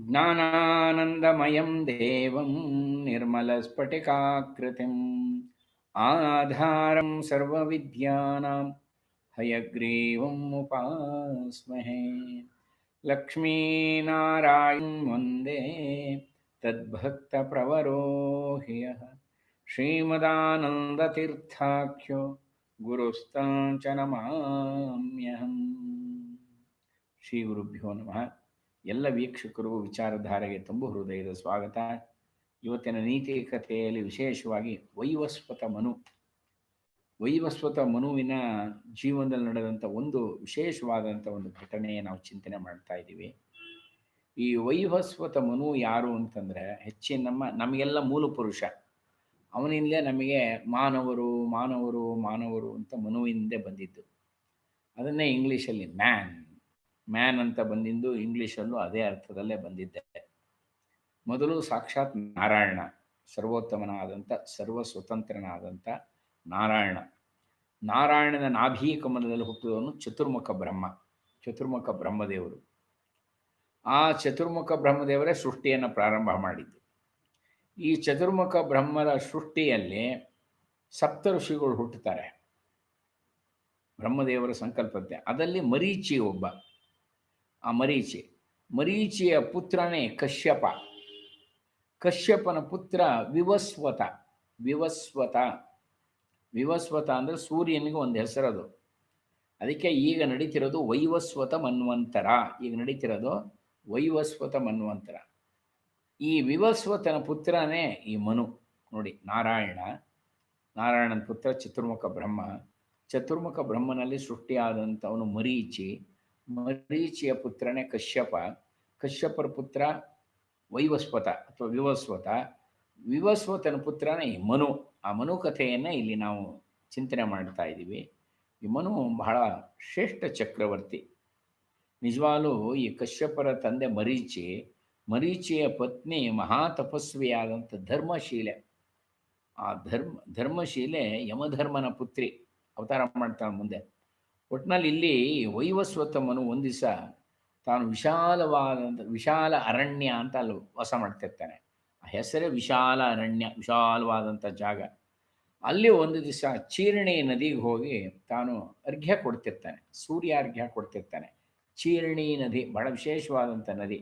ज्ञानानन्दमयं देवं निर्मलस्फटिकाकृतिम् आधारं सर्वविद्यानां हयग्रीवमुपास्महे लक्ष्मीनारायणं वन्दे तद्भक्तप्रवरोहियः श्रीमदानन्दतीर्थाख्यो गुरुस्ताञ्चनमाम्यहम् श्रीगुरुभ्यो नमः। ಎಲ್ಲ ವೀಕ್ಷಕರು ವಿಚಾರಧಾರೆಗೆ ತುಂಬು ಹೃದಯದ ಸ್ವಾಗತ. ಇವತ್ತಿನ ನೀತಿ ಕಥೆಯಲ್ಲಿ ವಿಶೇಷವಾಗಿ ವೈವಸ್ವತ ಮನು. ವೈವಸ್ವತ ಮನುವಿನ ಜೀವನದಲ್ಲಿ ನಡೆದಂಥ ಒಂದು ವಿಶೇಷವಾದಂಥ ಒಂದು ಘಟನೆ ನಾವು ಚಿಂತನೆ ಮಾಡ್ತಾ ಇದ್ದೀವಿ. ಈ ವೈವಸ್ವತ ಮನು ಯಾರು ಅಂತಂದರೆ ಹೆಚ್ಚಿನ ನಮ್ಮ, ನಮಗೆಲ್ಲ ಮೂಲ ಪುರುಷ. ಅವನಿಂದಲೇ ನಮಗೆ ಮಾನವರು ಮಾನವರು ಮಾನವರು ಅಂತ ಮನುವಿಂದೇ ಬಂದಿದ್ದು. ಅದನ್ನೇ ಇಂಗ್ಲೀಷಲ್ಲಿ ಮ್ಯಾನ್ ಮ್ಯಾನ್ ಅಂತ ಬಂದಿದ್ದು ಇಂಗ್ಲೀಷಲ್ಲೂ ಅದೇ ಅರ್ಥದಲ್ಲೇ ಬಂದಿದ್ದೆ. ಮೊದಲು ಸಾಕ್ಷಾತ್ ನಾರಾಯಣ, ಸರ್ವೋತ್ತಮನಾದಂಥ ಸರ್ವ ಸ್ವತಂತ್ರನಾದಂಥ ನಾರಾಯಣ. ನಾರಾಯಣನ ನಾಭೀ ಕಮಲದಲ್ಲಿ ಹುಟ್ಟಿದವನು ಚತುರ್ಮುಖ ಬ್ರಹ್ಮ, ಚತುರ್ಮುಖ ಬ್ರಹ್ಮದೇವರು. ಆ ಚತುರ್ಮುಖ ಬ್ರಹ್ಮದೇವರೇ ಸೃಷ್ಟಿಯನ್ನು ಪ್ರಾರಂಭ ಮಾಡಿದ್ದು. ಈ ಚತುರ್ಮುಖ ಬ್ರಹ್ಮದ ಸೃಷ್ಟಿಯಲ್ಲಿ ಸಪ್ತ ಋಷಿಗಳು ಹುಟ್ಟುತ್ತಾರೆ. ಬ್ರಹ್ಮದೇವರ ಸಂಕಲ್ಪತೆ ಅದರಲ್ಲಿ ಮರೀಚಿ ಒಬ್ಬ. ಆ ಮರೀಚಿ. ಮರೀಚಿಯ ಪುತ್ರನೇ ಕಶ್ಯಪ. ಕಶ್ಯಪನ ಪುತ್ರ ವಿವಸ್ವತ. ವಿವಸ್ವತ. ವಿವಸ್ವತ ಅಂದರೆ ಸೂರ್ಯನಿಗೆ ಒಂದು ಹೆಸರದು. ಅದಕ್ಕೆ ಈಗ ನಡೀತಿರೋದು ವೈವಸ್ವತ ಮನ್ವಂತರ. ಈಗ ನಡೀತಿರೋದು ವೈವಸ್ವತ ಮನ್ವಂತರ. ಈ ವಿವಸ್ವತನ ಪುತ್ರನೇ ಈ ಮನು. ನೋಡಿ, ನಾರಾಯಣ. ನಾರಾಯಣನ ಪುತ್ರ ಚತುರ್ಮುಖ ಬ್ರಹ್ಮ. ಚತುರ್ಮುಖ ಬ್ರಹ್ಮನಲ್ಲಿ ಸೃಷ್ಟಿಯಾದಂಥವನು ಮರೀಚಿ. ಮರೀಚಿಯ ಪುತ್ರನೇ ಕಶ್ಯಪ. ಕಶ್ಯಪರ ಪುತ್ರ ವೈವಸ್ವತ ಅಥವಾ ವಿವಸ್ವತ. ವಿವಸ್ವತನ ಪುತ್ರನೇ ಮನು. ಆ ಮನು ಕಥೆಯನ್ನು ಇಲ್ಲಿ ನಾವು ಚಿಂತನೆ ಮಾಡ್ತಾ ಇದ್ದೀವಿ. ಈ ಮನು ಬಹಳ ಶ್ರೇಷ್ಠ ಚಕ್ರವರ್ತಿ. ನಿಜವಾಗಲೂ ಈ ಕಶ್ಯಪರ ತಂದೆ ಮರೀಚಿ, ಮರೀಚಿಯ ಪತ್ನಿ ಮಹಾ ತಪಸ್ವಿಯಾದಂಥ ಧರ್ಮಶೀಲೆ. ಆ ಧರ್ಮ, ಧರ್ಮಶೀಲೆ ಯಮಧರ್ಮನ ಪುತ್ರಿ. ಅವತಾರ ಮಾಡ್ತಾಳೆ ಮುಂದೆ. ಒಟ್ಟಿನಲ್ಲಿ ಇಲ್ಲಿ ವೈವಸ್ವತಮನು ಒಂದು ದಿವಸ ತಾನು ವಿಶಾಲವಾದಂಥ ವಿಶಾಲ ಅರಣ್ಯ ಅಂತ ಅಲ್ಲಿ ವಾಸ ಮಾಡ್ತಿರ್ತಾನೆ. ಆ ಹೆಸರೇ ವಿಶಾಲ ಅರಣ್ಯ ವಿಶಾಲವಾದಂಥ ಜಾಗ. ಅಲ್ಲಿ ಒಂದು ದಿವಸ ಚೀರ್ಣಿ ನದಿಗೆ ಹೋಗಿ ತಾನು ಅರ್ಘ್ಯ ಕೊಡ್ತಿರ್ತಾನೆ ಸೂರ್ಯ ಅರ್ಘ್ಯ ಕೊಡ್ತಿರ್ತಾನೆ. ಚೀರ್ಣಿ ನದಿ, ಬಹಳ ವಿಶೇಷವಾದಂಥ ನದಿ.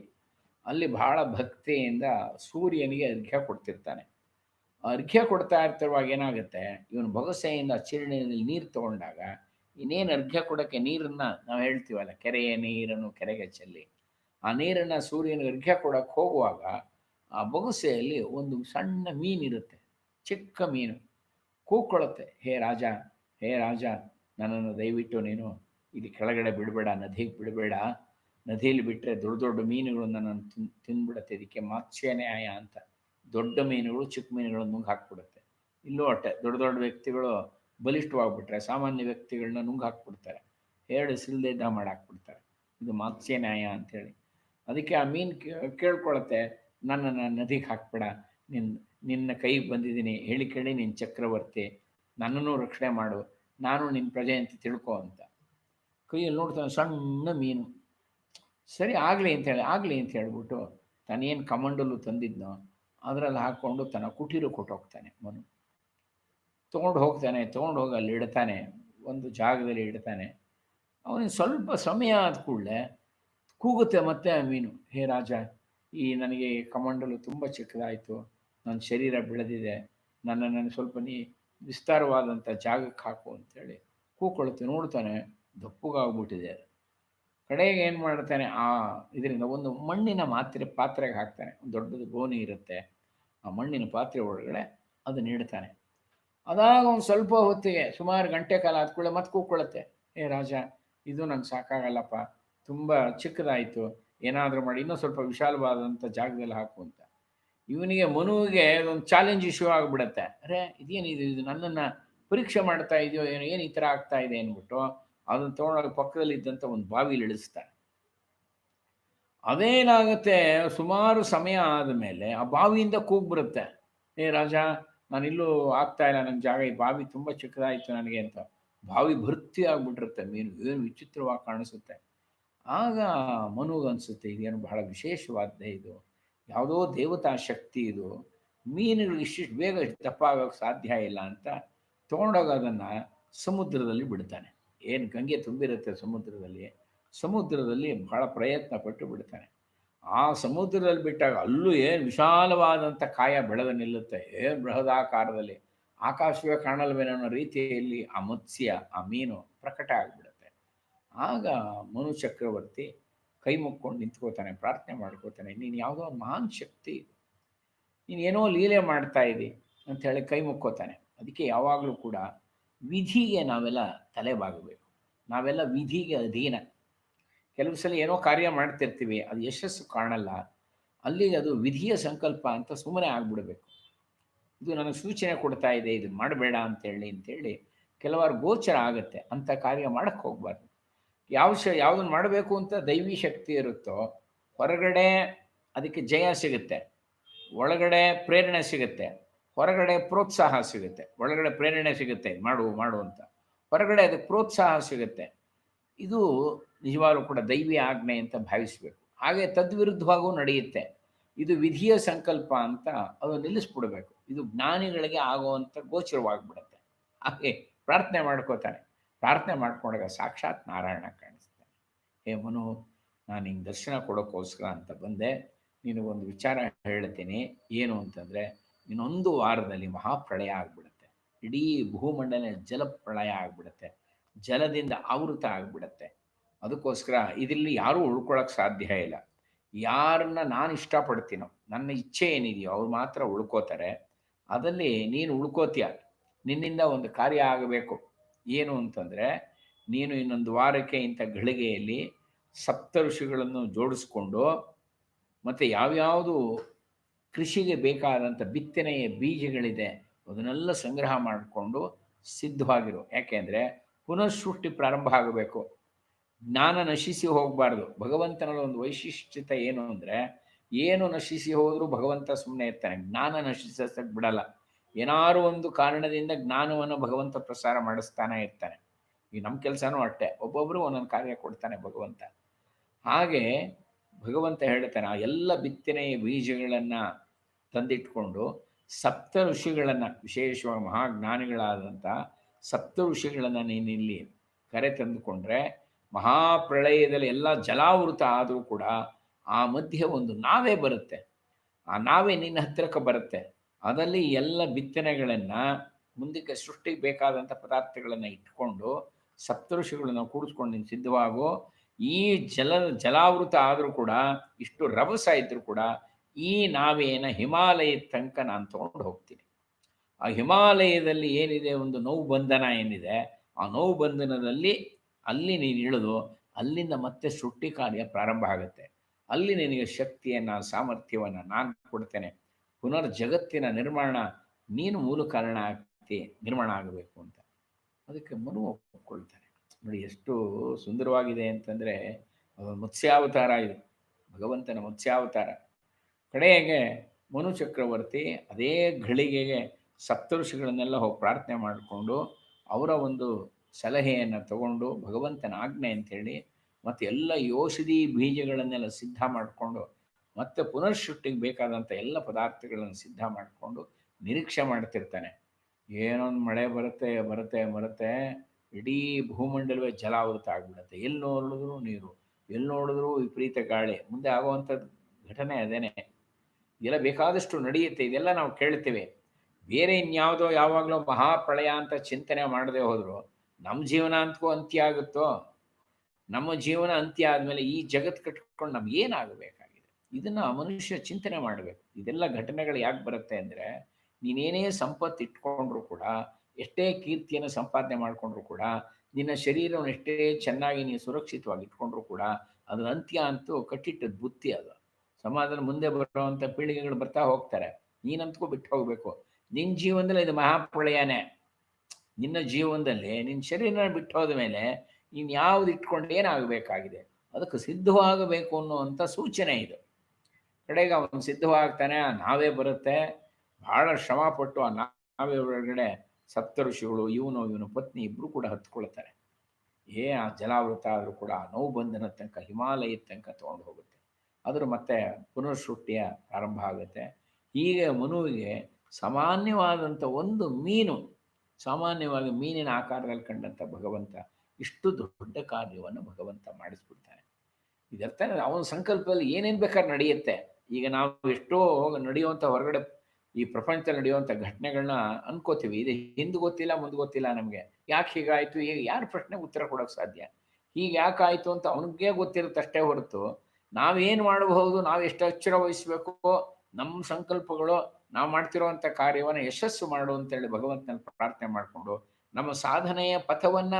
ಅಲ್ಲಿ ಬಹಳ ಭಕ್ತಿಯಿಂದ ಸೂರ್ಯನಿಗೆ ಅರ್ಘ್ಯ ಕೊಡ್ತಿರ್ತಾನೆ. ಅರ್ಘ್ಯ ಕೊಡ್ತಾ ಇರ್ತಿರುವಾಗ ಏನಾಗುತ್ತೆ, ಇವನು ಬೊಗಸೆಯಿಂದ ಚೀರ್ಣಿನಲ್ಲಿ ನೀರು ತಗೊಂಡಾಗ ಇನ್ನೇನು ಅರ್ಘ್ಯ ಕೊಡೋಕ್ಕೆ ನೀರನ್ನು ನಾವು ಹೇಳ್ತೀವಲ್ಲ, ಕೆರೆಯ ನೀರನ್ನು ಕೆರೆಗೆ ಚೆಲ್ಲಿ. ಆ ನೀರನ್ನು ಸೂರ್ಯನ ಅರ್ಘ್ಯ ಕೊಡೋಕ್ಕೆ ಹೋಗುವಾಗ ಆ ಬೊಗಸೆಯಲ್ಲಿ ಒಂದು ಸಣ್ಣ ಮೀನಿರುತ್ತೆ ಚಿಕ್ಕ ಮೀನು. ಕೂಕ್ಕೊಳ್ಳುತ್ತೆ ಹೇ ರಾಜ ಹೇ ರಾಜ, ನನ್ನನ್ನು ದಯವಿಟ್ಟು ನೀನು ಇಲ್ಲಿ ಕೆಳಗಡೆ ಬಿಡಬೇಡ, ನದಿಗೆ ಬಿಡಬೇಡ. ನದಿಯಲ್ಲಿ ಬಿಟ್ಟರೆ ದೊಡ್ಡ ದೊಡ್ಡ ಮೀನುಗಳು ನನ್ನನ್ನು ತಿನ್ ತಿಂದ್ಬಿಡುತ್ತೆ ಇದಕ್ಕೆ ಮತ್ಸ್ಯ ನ್ಯಾಯ ಅಂತ. ದೊಡ್ಡ ಮೀನುಗಳು, ಚಿಕ್ಕ ಮೀನುಗಳನ್ನು ನುಂಗು ಹಾಕ್ಬಿಡುತ್ತೆ. ಇಲ್ಲೂ ಅಟ್ಟೆ, ದೊಡ್ಡ ದೊಡ್ಡ ವ್ಯಕ್ತಿಗಳು ಬಲಿಷ್ಠವಾಗ್ಬಿಟ್ರೆ ಸಾಮಾನ್ಯ ವ್ಯಕ್ತಿಗಳನ್ನ ನುಂಗ್ ಹಾಕ್ಬಿಡ್ತಾರೆ. ಸಿಲ್ದೆ ಇದ್ದ ಮಾಡಾಕ್ಬಿಡ್ತಾರೆ. ಇದು ಮತ್ಸ್ಯ ನ್ಯಾಯ ಅಂಥೇಳಿ ಅದಕ್ಕೆ ಆ ಮೀನು ಕೇಳ್ಕೊಳತ್ತೆ, ನನ್ನನ್ನು ನದಿಗೆ ಹಾಕ್ಬೇಡ. ನಿನ್ನ ನಿನ್ನ ಕೈಗೆ ಬಂದಿದ್ದೀನಿ, ಹೇಳಿ ಕೇಳಿ ನಿನ್ನ ಚಕ್ರವರ್ತಿ. ನನ್ನನ್ನು ರಕ್ಷಣೆ ಮಾಡು. ನಾನು ನಿನ್ನ ಪ್ರಜೆ ಅಂತ ತಿಳ್ಕೊ ಅಂತ. ಕೈಯಲ್ಲಿ ನೋಡ್ತಾನೆ ಸಣ್ಣ ಮೀನು. ಸರಿ, ಆಗಲಿ ಅಂತೇಳಿ ಆಗಲಿ ಅಂತ ಹೇಳ್ಬಿಟ್ಟು ತಾನೇನು ಕಮಂಡಲು ತಂದಿದ್ನೋ, ಅದರಲ್ಲಿ ಹಾಕ್ಕೊಂಡು ತನ್ನ ಕುಟೀರು ಕೊಟ್ಟೋಗ್ತಾನೆ ಮನು. ತೊಗೊಂಡು ಹೋಗ್ತಾನೆ, ತೊಗೊಂಡು ಹೋಗಿ ಅಲ್ಲಿ ಇಡ್ತಾನೆ, ಒಂದು ಜಾಗದಲ್ಲಿ ಇಡ್ತಾನೆ. ಅವನಿಗೆ ಸ್ವಲ್ಪ ಸಮಯ ಆದ ಕೂಡಲೇ ಕೂಗುತ್ತೆ ಮತ್ತೆ ಆ ಮೀನು. ಹೇ ರಾಜ, ಈ ನನಗೆ ಕಮಂಡಲು ತುಂಬ ಚಿಕ್ಕದಾಯಿತು. ನನ್ನ ಶರೀರ ಬೆಳೆದಿದೆ. ನನ್ನನ್ನು ಸ್ವಲ್ಪ ನೀ ವಿಸ್ತಾರವಾದಂಥ ಜಾಗಕ್ಕೆ ಹಾಕು ಅಂತೇಳಿ ಕೂಕೊಳ್ಳುತ್ತೆ ನೋಡ್ತಾನೆ, ದಪ್ಪಗಾಗ್ಬಿಟ್ಟಿದೆ. ಕಡೆಗೆ ಏನು ಮಾಡ್ತಾನೆ, ಆ ಇದರಿಂದ ಒಂದು ಮಣ್ಣಿನ ಮಾತ್ರೆ ಪಾತ್ರೆಗೆ ಹಾಕ್ತಾನೆ. ಒಂದು ದೊಡ್ಡದು ಗೋಣಿ ಇರುತ್ತೆ. ಆ ಮಣ್ಣಿನ ಪಾತ್ರೆ ಒಳಗಡೆ ಅದನ್ನ ಇಡ್ತಾನೆ ಅದಾಗ ಒಂದು ಸ್ವಲ್ಪ ಹೊತ್ತಿಗೆ ಸುಮಾರು ಗಂಟೆ ಕಾಲ ಆದ್ಕೊಳ್ಳೆ ಮತ್ತೆ ಕೂತ್ಕೊಳ್ಳುತ್ತೆ ಏ ರಾಜ, ಇದು ನಂಗೆ ಸಾಕಾಗಲ್ಲಪ್ಪ. ತುಂಬ ಚಿಕ್ಕದಾಯಿತು. ಏನಾದರೂ ಮಾಡಿ ಇನ್ನೂ ಸ್ವಲ್ಪ ವಿಶಾಲವಾದಂಥ ಜಾಗದಲ್ಲಿ ಹಾಕು ಅಂತ. ಇವನಿಗೆ ಮನುವಿಗೆ ಒಂದು ಚಾಲೆಂಜ್ ಇಶ್ಯೂ ಆಗಿಬಿಡತ್ತೆ. ಅರೆ ಇದೇನಿದು ಇದು? ನನ್ನನ್ನು ಪರೀಕ್ಷೆ ಮಾಡ್ತಾ ಇದೆಯೋ ಏನೋ, ಏನು ಈ ಥರ ಆಗ್ತಾ ಇದೆ? ಅಂದ್ಬಿಟ್ಟು ಅದನ್ನು ತೊಗೊಂಡೋಗಿ ಪಕ್ಕದಲ್ಲಿ ಇದ್ದಂಥ ಒಂದು ಬಾವಿಲಿ ಇಳಿಸ್ತಾನೆ. ಅದೇನಾಗುತ್ತೆ, ಸುಮಾರು ಸಮಯ ಆದ ಮೇಲೆ ಆ ಬಾವಿಯಿಂದ ಕೂಗ್ಬಿಡುತ್ತೆ. ಏ ರಾಜ ನಾನಿಲ್ಲೂ ಆಗ್ತಾ ಇಲ್ಲ, ನನ್ನ ಜಾಗ, ಈ ಬಾವಿ ತುಂಬ ಚಿಕ್ಕದಾಯಿತು ನನಗೆ ಅಂತ. ಬಾವಿ ಭರ್ತಿ ಆಗ್ಬಿಟ್ಟಿರುತ್ತೆ, ಮೀನು, ಏನು ವಿಚಿತ್ರವಾಗಿ ಕಾಣಿಸುತ್ತೆ. ಆಗ ಮನುಗನ್ಸುತ್ತೆ ಇದೇನು ಬಹಳ ವಿಶೇಷವಾದ್ದೇ ಇದು. ಯಾವುದೋ ದೇವತಾ ಶಕ್ತಿ ಇದು. ಮೀನುಗಳು ಇಷ್ಟಿಷ್ಟು ಬೇಗ ದಪ್ಪ ಆಗೋಕ್ಕೆ ಸಾಧ್ಯ ಇಲ್ಲ ಅಂತ ತೊಗೊಂಡೋಗಿ ಅದನ್ನು ಸಮುದ್ರದಲ್ಲಿ ಬಿಡ್ತಾನೆ. ಏನು ಗಂಗೆ ತುಂಬಿರುತ್ತೆ ಸಮುದ್ರದಲ್ಲಿ ಸಮುದ್ರದಲ್ಲಿ ಬಹಳ ಪ್ರಯತ್ನ ಪಟ್ಟು ಬಿಡ್ತಾನೆ. ಆ ಸಮುದ್ರದಲ್ಲಿ ಬಿಟ್ಟಾಗ ಅಲ್ಲೂ ಏನು ವಿಶಾಲವಾದಂಥ ಕಾಯ ಬೆಳೆದ ನಿಲ್ಲುತ್ತೆ, ಏನು ಬೃಹದಾಕಾರದಲ್ಲಿ. ಆಕಾಶವೇ ಕಾಣಲ್ವೇನೋ ರೀತಿಯಲ್ಲಿ ಆ ಮತ್ಸ್ಯ, ಆ ಮೀನು ಪ್ರಕಟ ಆಗಿಬಿಡುತ್ತೆ. ಆಗ ಮನು ಚಕ್ರವರ್ತಿ ಕೈ ಮುಕ್ಕೊಂಡು ನಿಂತ್ಕೋತಾನೆ, ಪ್ರಾರ್ಥನೆ ಮಾಡ್ಕೋತಾನೆ, ನೀನು ಯಾವುದೋ ಮಹಾನ್ ಶಕ್ತಿ ನೀನು ಏನೋ ಲೀಲೆ ಮಾಡ್ತಾ ಇದ್ದಿ ಅಂತ ಹೇಳಿ ಕೈ ಮುಕ್ಕೋತಾನೆ. ಅದಕ್ಕೆ ಯಾವಾಗಲೂ ಕೂಡ ವಿಧಿಗೆ ನಾವೆಲ್ಲ ತಲೆ ಬಾಗಬೇಕು. ನಾವೆಲ್ಲ ವಿಧಿಗೆ ಅಧೀನ. ಕೆಲವು ಸಲ ಏನೋ ಕಾರ್ಯ ಮಾಡ್ತಿರ್ತೀವಿ, ಅದು ಯಶಸ್ಸು ಕಾಣಲ್ಲ, ಅಲ್ಲಿ ಅದು ವಿಧಿಯ ಸಂಕಲ್ಪ ಅಂತ ಸುಮ್ಮನೆ ಆಗ್ಬಿಡ್ಬೇಕು. ಇದು ನನಗೆ ಸೂಚನೆ ಕೊಡ್ತಾ ಇದೆ, ಇದು ಮಾಡಬೇಡ ಅಂತೇಳಿ ಅಂತೇಳಿ ಕೆಲವಾರು ಗೋಚರ ಆಗುತ್ತೆ, ಅಂಥ ಕಾರ್ಯ ಮಾಡಕ್ಕೆ ಹೋಗ್ಬಾರ್ದು. ಯಾವ ಶ ಯಾವುದನ್ನು ಮಾಡಬೇಕು ಅಂತ ದೈವಿ ಶಕ್ತಿ ಇರುತ್ತೋ, ಹೊರಗಡೆ ಅದಕ್ಕೆ ಜಯ ಸಿಗುತ್ತೆ, ಒಳಗಡೆ ಪ್ರೇರಣೆ ಸಿಗುತ್ತೆ, ಹೊರಗಡೆ ಪ್ರೋತ್ಸಾಹ ಸಿಗುತ್ತೆ, ಒಳಗಡೆ ಪ್ರೇರಣೆ ಸಿಗುತ್ತೆ, ಮಾಡು ಮಾಡು ಅಂತ. ಹೊರಗಡೆ ಅದಕ್ಕೆ ಪ್ರೋತ್ಸಾಹ ಸಿಗುತ್ತೆ. ಇದು ನಿಜವಾಗ್ಲೂ ಕೂಡ ದೈವಿ ಆಜ್ಞೆ ಅಂತ ಭಾವಿಸಬೇಕು. ಹಾಗೆ ತದ್ವಿರುದ್ಧವಾಗೂ ನಡೆಯುತ್ತೆ. ಇದು ವಿಧಿಯ ಸಂಕಲ್ಪ ಅಂತ ಅದು ನಿಲ್ಲಿಸ್ಬಿಡ್ಬೇಕು. ಇದು ಜ್ಞಾನಿಗಳಿಗೆ ಆಗುವಂಥ ಗೋಚರವಾಗ್ಬಿಡುತ್ತೆ. ಹಾಗೆ ಪ್ರಾರ್ಥನೆ ಮಾಡ್ಕೋತಾನೆ. ಪ್ರಾರ್ಥನೆ ಮಾಡ್ಕೊಂಡಾಗ ಸಾಕ್ಷಾತ್ ನಾರಾಯಣ ಕಾಣಿಸ್ತಾನೆ ಹೇ ಮನು, ನಾನು ಹಿಂಗೆ ದರ್ಶನ ಕೊಡೋಕ್ಕೋಸ್ಕರ ಅಂತ ಬಂದೆ. ನಿನಗೊಂದು ವಿಚಾರ ಹೇಳ್ತೀನಿ. ಏನು ಅಂತಂದರೆ, ಇನ್ನೊಂದು ವಾರದಲ್ಲಿ ಮಹಾಪ್ರಳಯ ಆಗ್ಬಿಡುತ್ತೆ. ಇಡೀ ಭೂಮಂಡಲ ಜಲಪ್ರಳಯ ಆಗ್ಬಿಡುತ್ತೆ. ಜಲದಿಂದ ಆವೃತ ಆಗಿಬಿಡತ್ತೆ. ಅದಕ್ಕೋಸ್ಕರ ಇದರಲ್ಲಿ ಯಾರೂ ಉಳ್ಕೊಳ್ಳೋಕೆ ಸಾಧ್ಯ ಇಲ್ಲ. ಯಾರನ್ನ ನಾನು ಇಷ್ಟಪಡ್ತೀನೋ, ನನ್ನ ಇಚ್ಛೆ ಏನಿದೆಯೋ ಅವ್ರು ಮಾತ್ರ ಉಳ್ಕೋತಾರೆ. ಅದರಲ್ಲಿ ನೀನು ಉಳ್ಕೋತೀಯ. ನಿನ್ನಿಂದ ಒಂದು ಕಾರ್ಯ ಆಗಬೇಕು. ಏನು ಅಂತಂದರೆ, ನೀನು ಇನ್ನೊಂದು ವಾರಕ್ಕೆ ಇಂಥ ಗಳಿಗೆಯಲ್ಲಿ ಸಪ್ತ ಋಷಿಗಳನ್ನು ಜೋಡಿಸ್ಕೊಂಡು, ಮತ್ತು ಯಾವ್ಯಾವುದು ಕೃಷಿಗೆ ಬೇಕಾದಂಥ ಬಿತ್ತನೆಯ ಬೀಜಗಳಿದೆ, ಅದನ್ನೆಲ್ಲ ಸಂಗ್ರಹ ಮಾಡಿಕೊಂಡು ಸಿದ್ಧವಾಗಿರು. ಯಾಕೆಂದರೆ ಪುನಃಸೃಷ್ಟಿ ಪ್ರಾರಂಭ ಆಗಬೇಕು. ಜ್ಞಾನ ನಶಿಸಿ ಹೋಗಬಾರ್ದು. ಭಗವಂತನಲ್ಲಿ ಒಂದು ವೈಶಿಷ್ಟ್ಯತೆ ಏನು ಅಂದರೆ, ಏನು ನಶಿಸಿ ಹೋದರೂ ಭಗವಂತ ಸುಮ್ಮನೆ ಇರ್ತಾನೆ. ಜ್ಞಾನ ನಶಿಸಕ್ಕೆ ಬಿಡಲ್ಲ. ಏನಾರು ಒಂದು ಕಾರಣದಿಂದ ಜ್ಞಾನವನ್ನು ಭಗವಂತ ಪ್ರಸಾರ ಮಾಡಿಸ್ತಾನೆ ಇರ್ತಾನೆ. ಈ ನಮ್ಮ ಕೆಲಸನೂ ಅಷ್ಟೆ. ಒಬ್ಬೊಬ್ಬರು ಒಂದೊಂದು ಕಾರ್ಯ ಕೊಡ್ತಾನೆ ಭಗವಂತ. ಹಾಗೆ ಭಗವಂತ ಹೇಳ್ತಾನೆ, ಆ ಎಲ್ಲ ಬಿತ್ತನೆಯ ಬೀಜಗಳನ್ನು ತಂದಿಟ್ಕೊಂಡು ಸಪ್ತ ಋಷಿಗಳನ್ನು, ವಿಶೇಷವಾಗಿ ಮಹಾಜ್ಞಾನಿಗಳಾದಂಥ ಸಪ್ತ ಋಷಿಗಳನ್ನು ನೀನಿಲ್ಲಿ ಕರೆ ತಂದುಕೊಂಡ್ರೆ ಮಹಾಪ್ರಳಯದಲ್ಲಿ ಎಲ್ಲ ಜಲಾವೃತ ಆದರೂ ಕೂಡ ಆ ಮಧ್ಯೆ ಒಂದು ನಾವೇ ಬರುತ್ತೆ. ಆ ನಾವೇ ನಿನ್ನ ಹತ್ತಿರಕ್ಕೆ ಬರುತ್ತೆ. ಅದರಲ್ಲಿ ಎಲ್ಲ ಬಿತ್ತನೆಗಳನ್ನು ಮುಂದಕ್ಕೆ ಸೃಷ್ಟಿಗೆ ಬೇಕಾದಂಥ ಪದಾರ್ಥಗಳನ್ನು ಇಟ್ಕೊಂಡು ಸಪ್ತಋಷಿಗಳನ್ನು ಕೂಡಿಸ್ಕೊಂಡು ನೀನು ಸಿದ್ಧವಾಗೋ ಈ ಜಲ ಜಲಾವೃತ ಆದರೂ ಕೂಡ ಇಷ್ಟು ರಭಸ ಇದ್ದರೂ ಕೂಡ ಈ ನಾವೇನ ಹಿಮಾಲಯದ ತನಕ ನಾನು ತೊಗೊಂಡು ಹೋಗ್ತೀನಿ. ಆ ಹಿಮಾಲಯದಲ್ಲಿ ಏನಿದೆ ಒಂದು ನೋವು ಬಂಧನ ಏನಿದೆ, ಆ ನೋವು ಬಂಧನದಲ್ಲಿ ಅಲ್ಲಿ ನೀನು ಇಳಿದು ಅಲ್ಲಿಂದ ಮತ್ತೆ ಸುಟ್ಟಿ ಕಾರ್ಯ ಪ್ರಾರಂಭ ಆಗುತ್ತೆ. ಅಲ್ಲಿ ನಿನಗೆ ಶಕ್ತಿಯನ್ನು, ಸಾಮರ್ಥ್ಯವನ್ನು ನಾನು ಕೊಡ್ತೇನೆ. ಪುನರ್ ಜಗತ್ತಿನ ನಿರ್ಮಾಣ ನೀನು ಮೂಲ ಕಾರಣ ಆಗ್ತಿ, ನಿರ್ಮಾಣ ಆಗಬೇಕು ಅಂತ. ಅದಕ್ಕೆ ಮನು ಒಪ್ಕೊಳ್ತಾನೆ ನೋಡಿ ಎಷ್ಟು ಸುಂದರವಾಗಿದೆ ಅಂತಂದರೆ ಮತ್ಸ್ಯಾವತಾರ ಇದು. ಭಗವಂತನ ಮತ್ಸ್ಯಾವತಾರ. ಕಡೆಗೆ ಮನು ಚಕ್ರವರ್ತಿ ಅದೇ ಘಳಿಗೆಗೆ ಸಪ್ತಋಷಿಗಳನ್ನೆಲ್ಲ ಹೋಗಿ ಪ್ರಾರ್ಥನೆ ಮಾಡಿಕೊಂಡು ಅವರ ಒಂದು ಸಲಹೆಯನ್ನು ತಗೊಂಡು ಭಗವಂತನ ಆಜ್ಞೆ ಅಂತೇಳಿ ಮತ್ತು ಎಲ್ಲ ಔಷಧಿ ಬೀಜಗಳನ್ನೆಲ್ಲ ಸಿದ್ಧ ಮಾಡಿಕೊಂಡು ಮತ್ತೆ ಪುನರ್ಸೃಷ್ಟಿಗೆ ಬೇಕಾದಂಥ ಎಲ್ಲ ಪದಾರ್ಥಗಳನ್ನು ಸಿದ್ಧ ಮಾಡಿಕೊಂಡು ನಿರೀಕ್ಷೆ ಮಾಡ್ತಿರ್ತಾನೆ. ಏನೊಂದು ಮಳೆ ಬರುತ್ತೆ ಬರುತ್ತೆ ಬರುತ್ತೆ, ಇಡೀ ಭೂಮಂಡಲವೇ ಜಲಾವೃತ ಆಗಿಬಿಡುತ್ತೆ. ಎಲ್ಲಿ ನೋಡಿದ್ರು ನೀರು ಎಲ್ಲಿ ನೋಡಿದ್ರು ವಿಪರೀತ ಗಾಳಿ, ಮುಂದೆ ಆಗುವಂಥದ್ದು ಘಟನೆ ಅದೇನೆ. ಇದೆಲ್ಲ ಬೇಕಾದಷ್ಟು ನಡೆಯುತ್ತೆ, ಇದೆಲ್ಲ ನಾವು ಕೇಳ್ತೇವೆ. ಬೇರೆ ಇನ್ಯಾವುದೋ ಯಾವಾಗಲೂ ಮಹಾಪ್ರಳಯ ಅಂತ ಚಿಂತನೆ ಮಾಡದೆ ಹೋದ್ರು ನಮ್ಮ ಜೀವನ ಅಂತಕೂ ಅಂತ್ಯ ಆಗುತ್ತೋ? ನಮ್ಮ ಜೀವನ ಅಂತ್ಯ ಆದಮೇಲೆ ಈ ಜಗತ್ ಕಟ್ಕೊಂಡು ನಮ್ಗೆ ಏನಾಗಬೇಕಾಗಿದೆ ಇದನ್ನು ಮನುಷ್ಯ ಚಿಂತನೆ ಮಾಡಬೇಕು. ಇದೆಲ್ಲ ಘಟನೆಗಳು ಯಾಕೆ ಬರುತ್ತೆ ಅಂದರೆ, ನೀನೇನೇ ಸಂಪತ್ತು ಇಟ್ಕೊಂಡ್ರು ಕೂಡ, ಎಷ್ಟೇ ಕೀರ್ತಿಯನ್ನು ಸಂಪಾದನೆ ಮಾಡಿಕೊಂಡ್ರು ಕೂಡ, ನಿನ್ನ ಶರೀರವನ್ನು ಎಷ್ಟೇ ಚೆನ್ನಾಗಿ ನೀನು ಸುರಕ್ಷಿತವಾಗಿ ಇಟ್ಕೊಂಡ್ರು ಕೂಡ ಅದರ ಅಂತ್ಯ ಅಂತೂ ಕಟ್ಟಿಟ್ಟದ ಬುತ್ತಿ ಅದು. ಸಮಾಜದ ಮುಂದೆ ಬರುವಂಥ ಪೀಳಿಗೆಗಳು ಬರ್ತಾ ಹೋಗ್ತಾರೆ. ನೀನಂತಕೂ ಬಿಟ್ಟು ಹೋಗಬೇಕು. ನಿನ್ನ ಜೀವನದಲ್ಲಿ ಇದು ಮಹಾಪ್ರಳಯನೇ. ನಿನ್ನ ಜೀವನದಲ್ಲಿ ನಿನ್ನ ಶರೀರನ ಬಿಟ್ಟು ಹೋದ ಮೇಲೆ ನೀನು ಯಾವ್ದು ಇಟ್ಕೊಂಡು ಏನಾಗಬೇಕಾಗಿದೆ? ಅದಕ್ಕೆ ಸಿದ್ಧವಾಗಬೇಕು ಅನ್ನುವಂಥ ಸೂಚನೆ ಇದು. ಕಡೆಗೆ ಅವನು ಸಿದ್ಧವಾಗ್ತಾನೆ, ಆ ನಾವೇ ಬರುತ್ತೆ. ಬಹಳ ಶ್ರಮಪಟ್ಟು ಆ ನಾವೇ ಒಳಗಡೆ ಸಪ್ತ ಋಷಿಗಳು ಇವನು ಇವನು ಪತ್ನಿ ಇಬ್ಬರು ಕೂಡ ಹತ್ಕೊಳ್ತಾರೆ. ಏ ಆ ಜಲಾವೃತ ಆದರೂ ಕೂಡ ಆ ನೋವು ಬಂಧನ ತನಕ, ಹಿಮಾಲಯದ ತನಕ ತೊಗೊಂಡು ಹೋಗುತ್ತೆ. ಅದ್ರ ಮತ್ತೆ ಪುನರ್ಸೃಷ್ಟಿಯ ಪ್ರಾರಂಭ ಆಗುತ್ತೆ. ಹೀಗೆ ಮನುವಿಗೆ ಸಾಮಾನ್ಯವಾದಂಥ ಒಂದು ಮೀನು, ಸಾಮಾನ್ಯವಾಗಿ ಮೀನಿನ ಆಕಾರದಲ್ಲಿ ಕಂಡಂಥ ಭಗವಂತ ಇಷ್ಟು ದೊಡ್ಡ ಕಾರ್ಯವನ್ನು ಭಗವಂತ ಮಾಡಿಸ್ಬಿಡ್ತಾನೆ. ಇದರ್ಥ ಅವನ ಸಂಕಲ್ಪದಲ್ಲಿ ಏನೇನು ಬೇಕಾದ್ರೆ ನಡೆಯುತ್ತೆ. ಈಗ ನಾವು ಎಷ್ಟೋ ನಡೆಯುವಂಥ ಹೊರಗಡೆ ಈ ಪ್ರಪಂಚದಲ್ಲಿ ನಡೆಯುವಂಥ ಘಟನೆಗಳನ್ನ ಅನ್ಕೋತೀವಿ. ಇದು ಹಿಂದೆ ಗೊತ್ತಿಲ್ಲ, ಮುಂದೆ ಗೊತ್ತಿಲ್ಲ ನಮಗೆ. ಯಾಕೆ ಹೀಗಾಯಿತು? ಈಗ ಯಾರ ಪ್ರಶ್ನೆಗೆ ಉತ್ತರ ಕೊಡೋಕೆ ಸಾಧ್ಯ? ಹೀಗೆ ಯಾಕಾಯಿತು ಅಂತ ಅವನಿಗೆ ಗೊತ್ತಿರುತ್ತಷ್ಟೇ ಹೊರತು ನಾವೇನು ಮಾಡಬಹುದು, ನಾವು ಎಷ್ಟು ಎಚ್ಚರ ವಹಿಸ್ಬೇಕು ನಮ್ಮ ಸಂಕಲ್ಪಗಳು ನಾವು ಮಾಡ್ತಿರುವಂಥ ಕಾರ್ಯವನ್ನು ಯಶಸ್ಸು ಮಾಡು ಅಂತೇಳಿ ಭಗವಂತನಲ್ಲಿ ಪ್ರಾರ್ಥನೆ ಮಾಡಿಕೊಂಡು ನಮ್ಮ ಸಾಧನೆಯ ಪಥವನ್ನ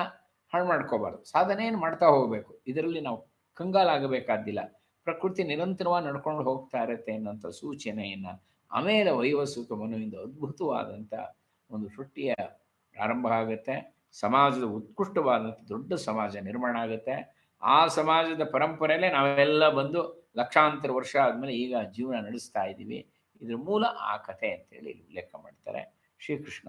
ಹಾಳು ಮಾಡ್ಕೋಬಾರ್ದು ಸಾಧನೆಯನ್ನು ಮಾಡ್ತಾ ಹೋಗಬೇಕು. ಇದರಲ್ಲಿ ನಾವು ಕಂಗಾಲಾಗಬೇಕಾದಿಲ್ಲ. ಪ್ರಕೃತಿ ನಿರಂತರವಾಗಿ ನಡ್ಕೊಂಡು ಹೋಗ್ತಾ ಇರುತ್ತೆ ಅನ್ನೋಂಥ ಸೂಚನೆಯನ್ನ ಆಮೇಲೆ ವೈವಸ್ಸುತ ಮನುವಿಂದ ಅದ್ಭುತವಾದಂಥ ಒಂದು ಸೃಷ್ಟಿಯ ಪ್ರಾರಂಭ ಆಗುತ್ತೆ. ಸಮಾಜದ ಉತ್ಕೃಷ್ಟವಾದಂಥ ದೊಡ್ಡ ಸಮಾಜ ನಿರ್ಮಾಣ ಆಗುತ್ತೆ. ಆ ಸಮಾಜದ ಪರಂಪರೆಯಲ್ಲೇ ನಾವೆಲ್ಲ ಬಂದು ಲಕ್ಷಾಂತರ ವರ್ಷ ಆದಮೇಲೆ ಈಗ ಜೀವನ ನಡೆಸ್ತಾ ಇದ್ದೀವಿ. ಇದ್ರ ಮೂಲ ಆ ಕಥೆ ಅಂತೇಳಿ ಇಲ್ಲಿ ಉಲ್ಲೇಖ ಮಾಡ್ತಾರೆ ಶ್ರೀಕೃಷ್ಣ